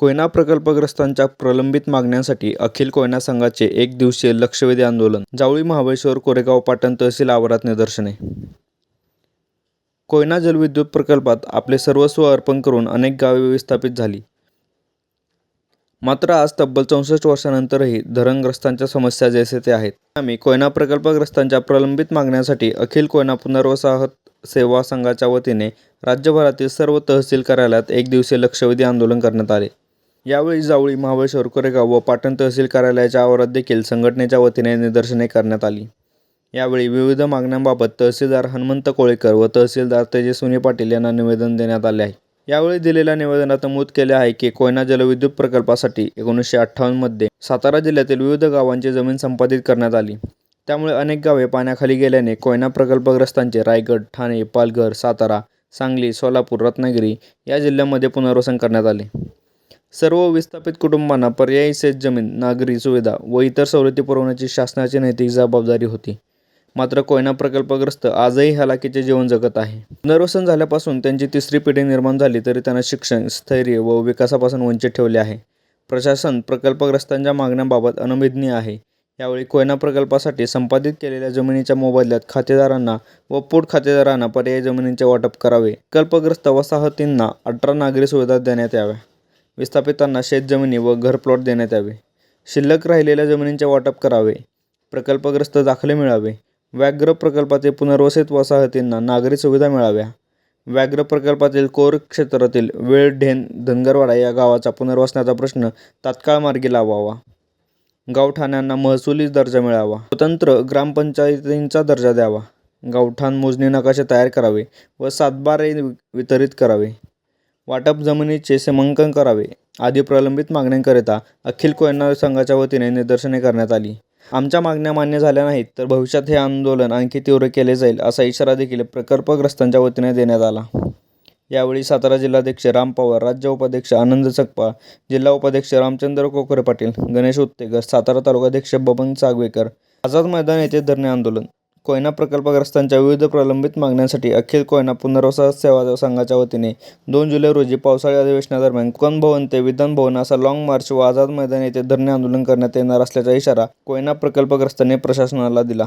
कोयना प्रकल्पग्रस्तांच्या प्रलंबित मागण्यांसाठी अखिल कोयना संघाचे एक दिवसीय लक्षवेधी आंदोलन जावळी महाबळेश्वर कोरेगाव पाटण तहसील आवारात निदर्शने. कोयना जलविद्युत प्रकल्पात आपले सर्वस्व अर्पण करून अनेक गावे विस्थापित झाली. मात्र आज तब्बल चौसष्ट वर्षानंतरही धरणग्रस्तांच्या समस्या जैसे ते आहेत. आम्ही कोयना प्रकल्पग्रस्तांच्या प्रलंबित मागण्यांसाठी अखिल कोयना पुनर्वसाहत सेवा संघाच्या वतीने राज्यभरातील सर्व तहसील कार्यालयात एक दिवसीय लक्षवेधी आंदोलन करण्यात आले. यावेळी जावळी महाबळेश्वर कोरेगाव व पाटण तहसील कार्यालयाच्या आवारात देखील संघटनेच्या वतीने निदर्शने करण्यात आली. यावेळी विविध मागण्यांबाबत तहसीलदार हनुमंत कोळेकर व तहसीलदार तेजस्विनी पाटील यांना निवेदन देण्यात आले आहे. यावेळी दिलेल्या निवेदनात नमूद केले आहे की कोयना जलविद्युत प्रकल्पासाठी एकोणीसशे अठ्ठावन्नमध्ये सातारा जिल्ह्यातील विविध गावांची जमीन संपादित करण्यात आली. त्यामुळे अनेक गावे पाण्याखाली गेल्याने कोयना प्रकल्पग्रस्तांचे रायगड ठाणे पालघर सातारा सांगली सोलापूर रत्नागिरी या जिल्ह्यांमध्ये पुनर्वसन करण्यात आले. सर्व विस्थापित कुटुंबांना पर्यायी शेत जमीन नागरी सुविधा व इतर सवलती पुरवण्याची शासनाची नैतिक जबाबदारी होती. मात्र कोयना प्रकल्पग्रस्त आजही हलाखीचे जीवन जगत आहे. पुनर्वसन झाल्यापासून त्यांची तिसरी पिढी निर्माण झाली तरी त्यांना शिक्षण स्थैर्य व विकासापासून वंचित ठेवले आहे. प्रशासन प्रकल्पग्रस्तांच्या मागण्यांबाबत अनभिज्ञ आहे. यावेळी कोयना प्रकल्पासाठी संपादित केलेल्या जमिनीच्या मोबदल्यात खातेदारांना व पोट खातेदारांना पर्यायी जमिनींचे वाटप करावे. प्रकल्पग्रस्त वसाहतींना अठरा नागरी सुविधा देण्यात याव्या. विस्थापितांना शेतजमिनी व घरप्लॉट देण्यात यावे. शिल्लक राहिलेल्या जमिनींचे वाटप करावे. प्रकल्पग्रस्त दाखले मिळावे. व्याघ्र प्रकल्पातील पुनर्वसित वसाहतींना नागरी सुविधा मिळाव्या. व्याघ्र प्रकल्पातील कोर क्षेत्रातील वेळढेन धनगरवाडा या गावाचा पुनर्वसनाचा प्रश्न तात्काळ मार्गी लावावा. गावठाण्यांना महसुली दर्जा मिळावा. स्वतंत्र ग्रामपंचायतींचा दर्जा द्यावा. गावठाण मोजणी नकाशे तयार करावे व सातबारे वितरित करावे. वाटप जमिनीचे सीमांकन करावे आदी प्रलंबित मागण्यांकरिता अखिल कोयना संघाच्या वतीने निदर्शने करण्यात आली. आमच्या मागण्या मान्य झाल्या नाहीत तर भविष्यात हे आंदोलन आणखी तीव्र केले जाईल असा इशारा देखील प्रकल्पग्रस्तांच्या वतीने देण्यात आला. यावेळी सातारा जिल्हाध्यक्ष राम पवार राज्य उपाध्यक्ष आनंद सकपा जिल्हा उपाध्यक्ष रामचंद्र कोकरे पाटील गणेश उत्तेकर सातारा तालुकाध्यक्ष बबन सागवेकर आझाद मैदान येथे धरणे आंदोलन कोयना प्रकल्पग्रस्तांच्या विविध प्रलंबित मागण्यांसाठी अखिल कोयना पुनर्वसन सेवा संघाच्या वतीने दोन जुलै रोजी पावसाळी अधिवेशनादरम्यान कोकण भवन ते विधान भवन असा लाँग मार्च व आझाद मैदान येथे धरणे आंदोलन करण्यात येणार असल्याचा इशारा कोयना प्रकल्पग्रस्तांनी प्रशासनाला दिला.